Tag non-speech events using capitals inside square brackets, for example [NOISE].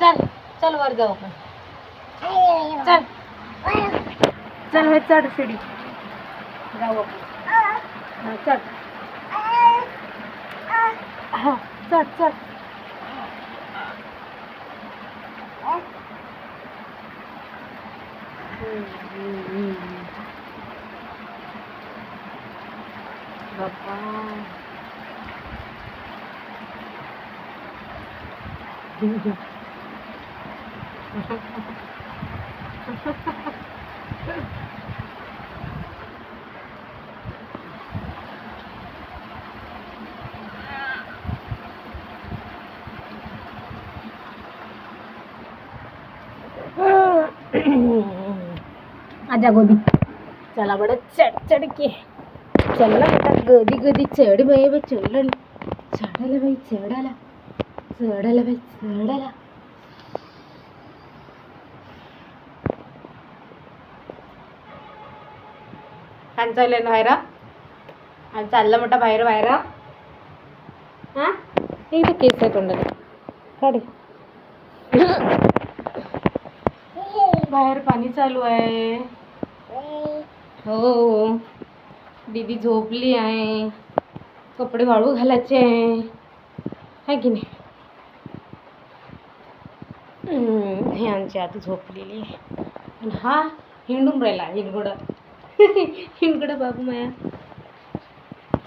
चल चल वर जाऊ आपण. चल. चल हे चढ शिडी. जाऊ आपण. हा, चढ. हा चढ चढ. बाबा आजा गोदी चला बडं चढ चढ के चला बेटा गदी गदी चढ बाई बाई चढ चढायला बाई चढायला चढायला आणि चाललंय ना बाहेर? आणि चाललं मोठा बाहेर बाहेर? हा? केस आहे तोंडाला काढे. बाहेर पाणी चालू आहे. हो. दीदी झोपली आहे. कपडे वाळू घालायचे आहे. की नाही? हे आमची आता झोपलेली आहे. आणि हा हिंडून राहिला हिंडगडं. [LAUGHS] हिंडगडं बाबू माया.